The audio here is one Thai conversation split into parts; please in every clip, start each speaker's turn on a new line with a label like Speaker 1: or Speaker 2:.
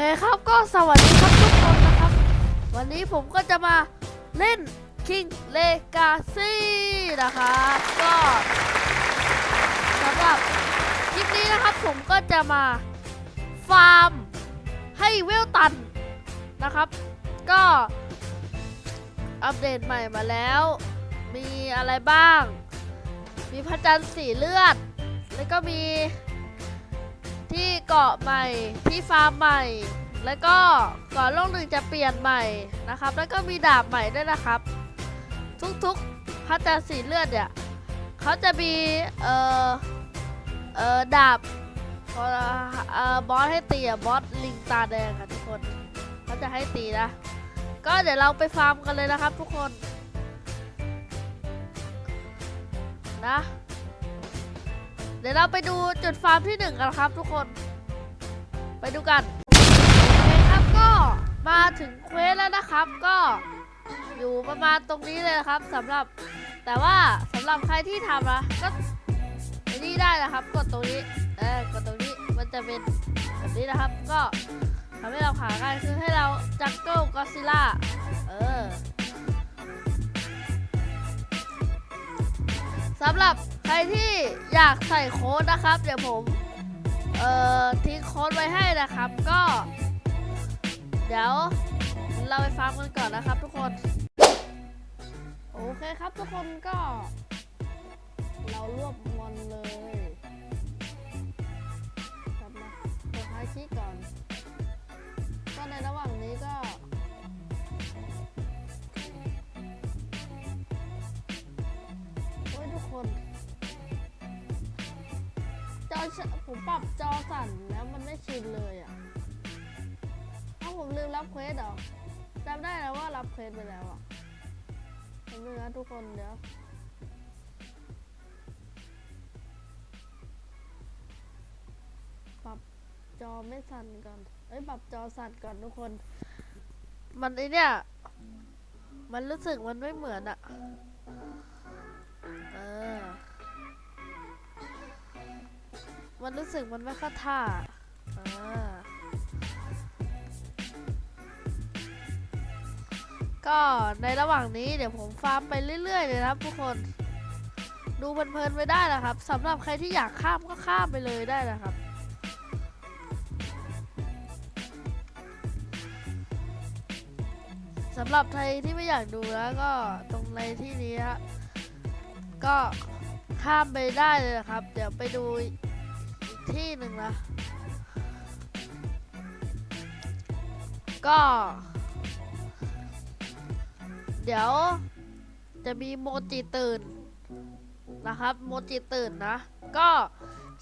Speaker 1: เคครับก็สวัสดีครับทุกคนนะครับ วันนี้ผมก็จะมาเล่น King Legacy นะครับก็สำหรับคลิปนี้นะครับผมก็จะมาฟาร์มให้เวลตันนะครับ ก็อัปเดตใหม่มาแล้ว มีอะไรบ้าง มีพระจันทร์สีเลือด แล้วก็มี เกาะใหม่ที่ฟาร์มใหม่ แล้วก็ก่อนโลกหนึ่งจะเปลี่ยนใหม่นะครับ แล้วก็มีดาบใหม่ด้วยนะครับ ทุกๆพระจันทร์สีเลือดเนี่ยเขาจะมีเอ่อเอ่อดาบเออเอ่อบอสให้ตีอะบอสลิงตาแดงค่ะทุกคนเขาจะให้ตีนะ ก็เดี๋ยวเราไปฟาร์มกันเลยนะครับ ทุกคนนะเดี๋ยวเราไปดูจุดฟาร์มที่หนึ่งกันครับทุกคน ไปดูกันโอเคครับก็มาถึงเควสแล้วนะครับก็อยู่ประมาณตรงนี้เลยนะครับสำหรับแต่ว่าสำหรับใครที่ทำนะก็ไอ้นี่ได้นะครับ กดตรงนี้เออกดตรงนี้มันจะเป็นแบบนี้นะครับ ก็ทำให้เราขาง่ายคือให้เราจักิลก็ซิล่าเออสำหรับใครที่อยากใส่โค้ดนะครับ เดี๋ยวผม เอ่อทิ้งโค้ดไว้ให้นะครับก็ เดี๋ยวเราไปฟังกันก่อนนะครับทุกคน โอเคครับทุกคนก็ เรารวบมอนเลยกลับนะกดท้ายชี้ก่อน ก็ในระหว่างนี้ก็ อผมปรับจอสั่นแล้วมันไม่ชินเลยอะเอ้าผมลืมรับเควสเหรอจำได้แล้วว่ารับเควสไปแล้วอะผมลืมนะทุกคนเดี๋ยวปรับจอไม่สั่นก่อนเอ้ยปรับจอสั่นก่อนทุกคน มันไอเนี่ย มันรู้สึกมันไม่เหมือนอะ มันรู้สึกมันไม่เข้าท่าอ่าก็ในระหว่างนี้เดี๋ยวผมฟาร์มไปเรื่อยๆเลยนะครับทุกคน ดูเพลินๆไปได้นะครับสำหรับใครที่อยากข้ามก็ข้ามไปเลยได้นะครับสำหรับใครที่ไม่อยากดูแล้วก็ตรงในที่นี้ฮะก็ข้ามไปได้เลยนะครับ เดี๋ยวไปดู ที่หนึ่งนะ ก็ เดี๋ยว จะมีโมจิตื่น นะครับ โมจิตื่นนะ ก็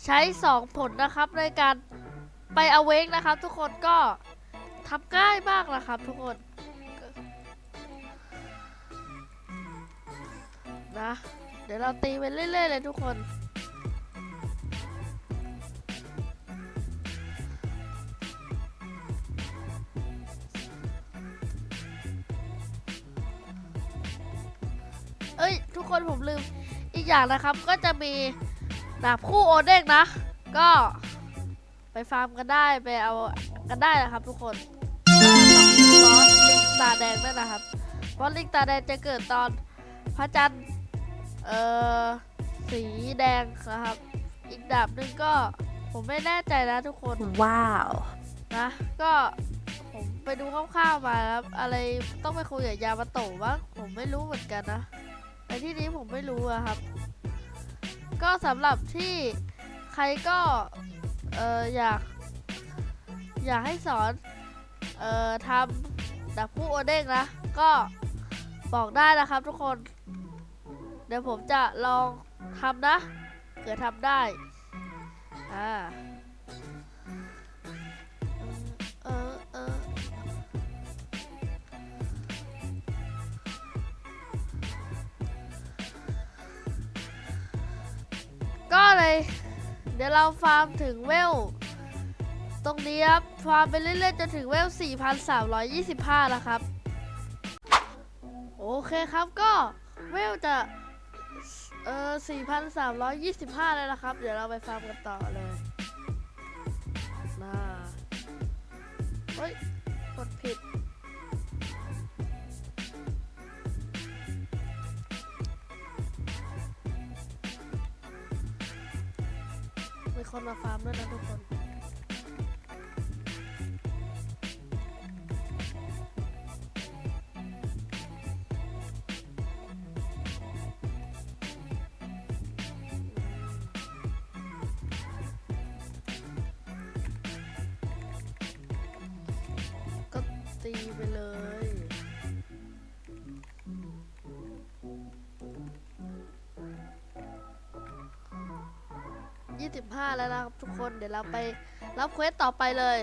Speaker 1: ใช้ 2 ผลนะครับในการไปอเวกนะครับ ทุกคนก็ทำง่ายมากนะครับ ทุกคนนะ เดี๋ยวเราตีไปเรื่อยๆเลยทุกคน คนผมลืมอีกอย่างนะครับก็จะมีดาบคู่โอเด้งนะ ก็ไปฟาร์มกันได้ไปเอากันได้นะครับทุกคนบอสลิงตาแดงด้วยนะครับบอสลิงตาแดงจะเกิดตอนพระจันทร์เอ่อสีแดงนะครับ อีกดาบหนึ่งก็ผมไม่แน่ใจนะทุกคน
Speaker 2: Wow.
Speaker 1: นะก็ผมไปดูคร่าวๆมาครับอะไรต้องไปคุยกับยามาโตะบ้างผมไม่รู้เหมือนกันนะ ในที่นี้ผมไม่รู้อะครับ ก็สำหรับที่ใครก็เอออยาก อยากให้สอนเอ่อทำดับผู้โอเด้งนะ ก็บอกได้นะครับทุกคน เดี๋ยวผมจะลองทำนะเผื่อทำได้ อ่า ก็เลย เดี๋ยวเราฟาร์มถึงเวล ตรงนี้ครับ ฟาร์มไปเรื่อยๆจนถึงเวล 4,325นะครับ โอเคครับก็เวลจะเออ4,325 เลยนะครับ เดี๋ยวเราไปฟาร์มกันต่อเลยนะเฮ้ย คนมาฟาร์มด้วยนะทุกคน 25 แล้วนะครับทุกคนเดี๋ยวเราไปรับเควสต่อไปเลย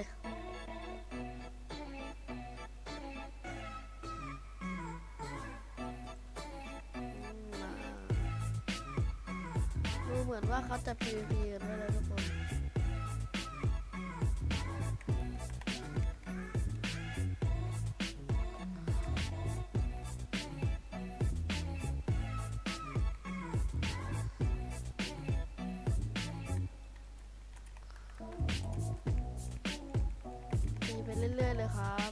Speaker 1: เรื่อยๆเลยครับ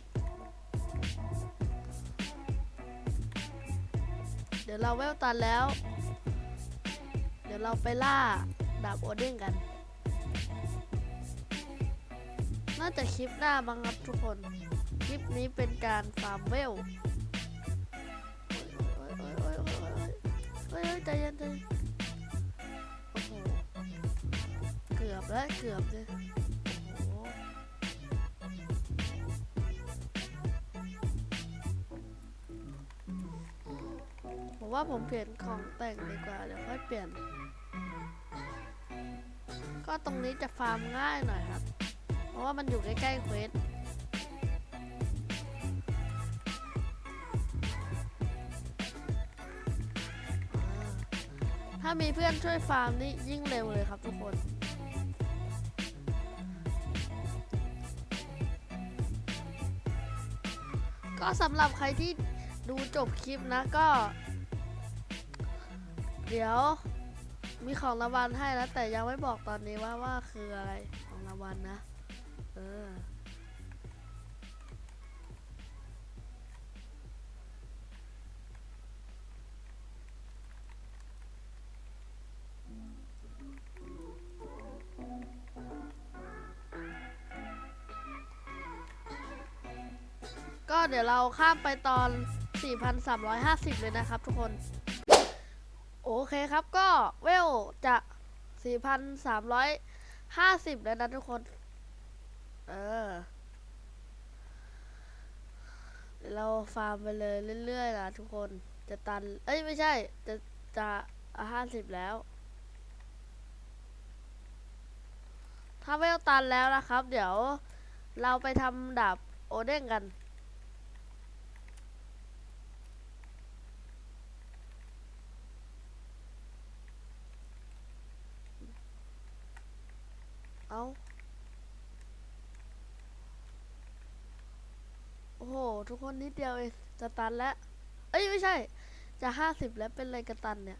Speaker 1: เดี๋ยวเราเวลตันแล้ว เดี๋ยวเราไปล่าดาบโอเด้งกัน น่าจะคลิปหน้าบ้างครับทุกคน คลิปนี้เป็นการฟาร์มเวลโอ้ยโอ้ยโอ้ยโอ้ยโอ้ยโอ้ยโอ้ยใจเย็นใจเย็นโอ้โห เกือบแล้วเกือบเลย ว่าผมเปลี่ยนของแต่งดีกว่าเดี๋ยวค่อยเปลี่ยน ก็ตรงนี้จะฟาร์มง่ายหน่อยครับ เพราะว่ามันอยู่ใกล้ๆเควสถ้ามีเพื่อนช่วยฟาร์มนี่ยิ่งเร็วเลยครับทุกคน ก็สำหรับใครที่ดูจบคลิปนะก็ เดี๋ยว มีของรางวัลให้แล้ว แต่ยังไม่บอกตอนนี้ว่าว่าคืออะไรของรางวัลนะ เออ ก็เดี๋ยวเราข้ามไปตอน 4,350 เลยนะครับทุกคน เคครับก็เวลจะ 4,350 แล้วนะทุกคน เออเราฟาร์มไปเลยเรื่อยๆนะทุกคนจะตัน เอ้ยไม่ใช่ จะจะห้าสิบแล้ว ถ้าเวลตันแล้วนะครับ เดี๋ยวเราไปทำดาบโอเด้งกัน เอาโอ้โห ทุกคนนิดเดียวเอง จะตันแล้ว เอ้ย ไม่ใช่ จะห้าสิบแล้วเป็นอะไรกระตันเนี่ย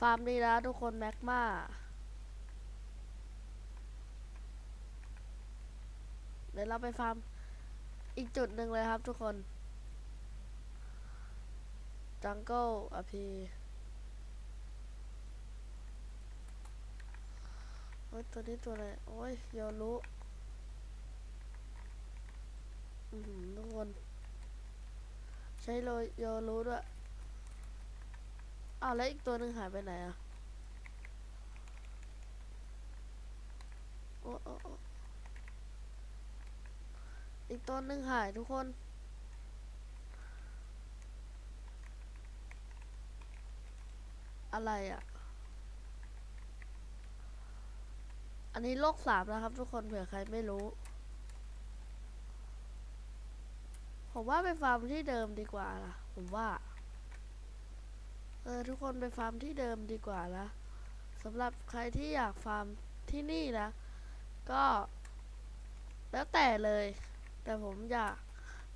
Speaker 1: ฟาร์มดีแล้วทุกคนแม็กมา เราไปฟาร์มอีกจุดหนึ่งเลยครับทุกคนจังเกิลอพีโอ้ยตัวนี้ตัวอะไรโอ้ยโยรุอือหือทุกคน ใช้โรยโยรุด้วยอ้าวแล้วอีกตัวหนึ่งหายไปไหนอะโอ้โอ้ อีกตัวหนึ่งหายทุกคน อะไรอะ่ะ อันนี้โลกสามนะครับ ทุกคนเผื่อใครไม่รู้ ผมว่าไปฟาร์มที่เดิมดีกว่าล่ะ ผมว่า เออ ทุกคนไปฟาร์มที่เดิมดีกว่านะสำหรับใครที่อยากฟาร์มที่นี่นะ ก็แล้วแต่เลย แต่ผมอยาก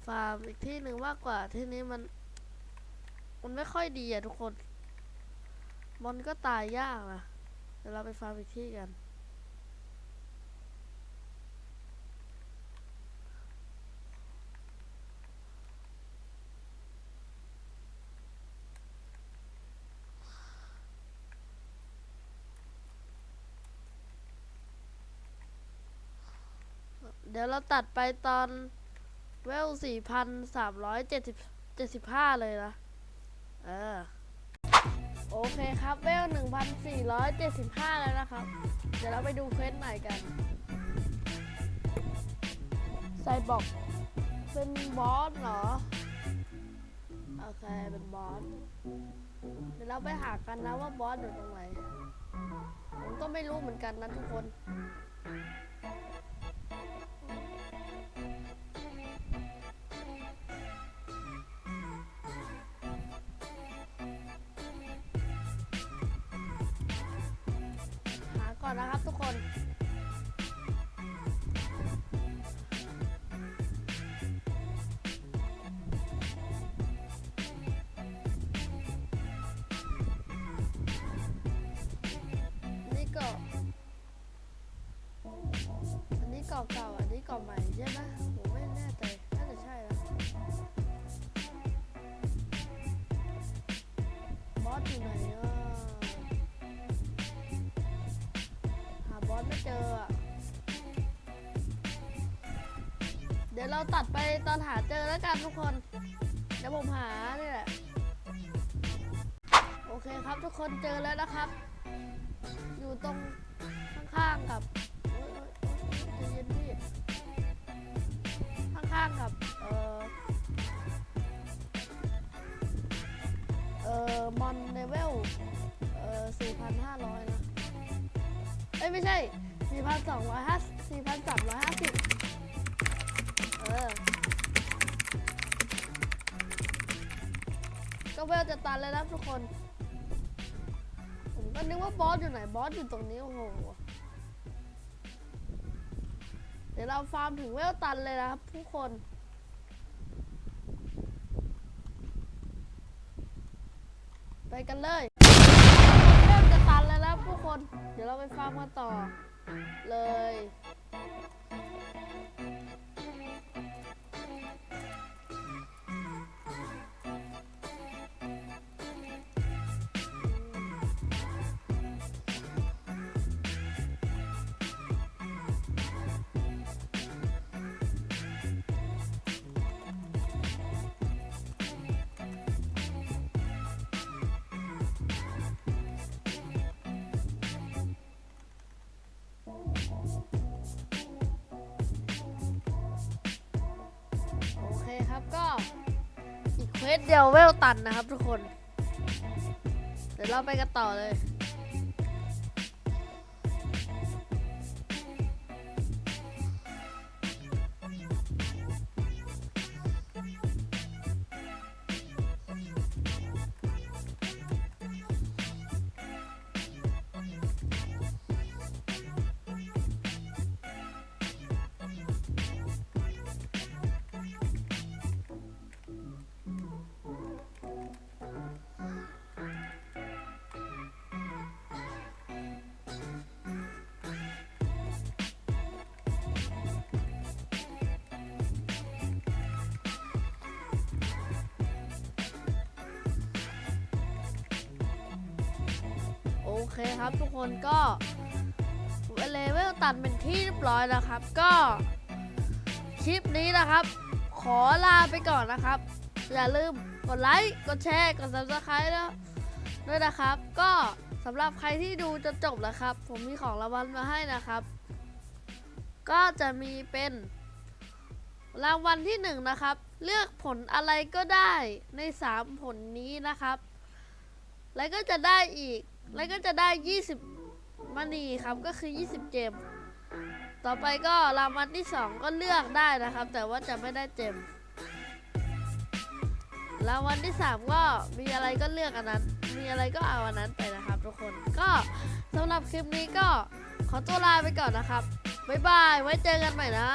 Speaker 1: ฟาร์มอีกที่หนึ่งมากกว่าที่นี้มัน มันไม่ค่อยดีอะทุกคน มอนก็ตายยากนะเดี๋ยวเราไปฟาร์มอีกที่กัน เดี๋ยวเราตัดไปตอนเวลสี่พันสามร้อยเจ็ดสิบเจ็ดสิบห้าเลยนะ เออ โอเคครับเวลหนึ่งพันสี่ร้อยเจ็ดสิบห้าแล้วนะครับ เดี๋ยวเราไปดูเควสใหม่กัน ไซบอกเป็นบอสเหรอ โอเค เป็นบอส เดี๋ยวเราไปหากันนะว่าบอสอยู่ตรงไหน ผมก็ไม่รู้เหมือนกันนะทุกคน ดี๋ยวเราตัดไปตอนหาเจอแล้วกันทุกคน เดี๋ยวผมหาเนี่ยแหละ โอเคครับทุกคนเจอแล้วนะครับ อยู่ตรงข้างๆกับโอ๊ยโอ๊ยโอ๊ยใจเย็นพี่ข้างๆกับ เออเออมอนเลเวลเอ่อ4,500 นะ เอ้ย ไม่ใช่ 4,250 4,350 เออก็เวลจะตันเลยนะทุกคน ผมก็นึกว่าบอสอยู่ไหน บอสอยู่ตรงนี้โอ้โห เดี๋ยวเราฟาร์มถึงเวลตันเลยนะครับทุกคนไปกันเลยเริ่มจะตันแล้วนะผู้คน เดี๋ยวเราไปฟาร์มกันต่อ เลย ครับก็อีกเควสเดียวเวลตันนะครับทุกคน เดี๋ยวเราไปกันต่อเลย เคครับทุกคนก็เลเวลตันเป็นที่เรียบร้อยแล้วครับ ก็คลิปนี้นะครับ ขอลาไปก่อนนะครับ อย่าลืมกดไลค์กดแชร์กด subscribe แล้วด้วยนะครับ ก็สำหรับใครที่ดูจนจบแล้วครับ ผมมีของรางวัลมาให้นะครับ ก็จะมีเป็นรางวัลที่หนึ่งนะครับ เลือกผลอะไรก็ได้ใน 3 ผลนี้นะครับ แล้วก็จะได้อีก แล้วก็จะได้ 20มณีครับก็คือ 20 เจม ต่อไปก็รางวัลที่ 2 ก็เลือกได้นะครับ แต่ว่าจะไม่ได้เจมรางวัลที่ 3 ก็มีอะไรก็เลือกอันนั้น มีอะไรก็เอาอันนั้นไปนะครับ ทุกคนก็สำหรับคลิปนี้ก็ขอตัวลาไปก่อนนะครับบ๊ายบายไว้เจอกันใหม่นะ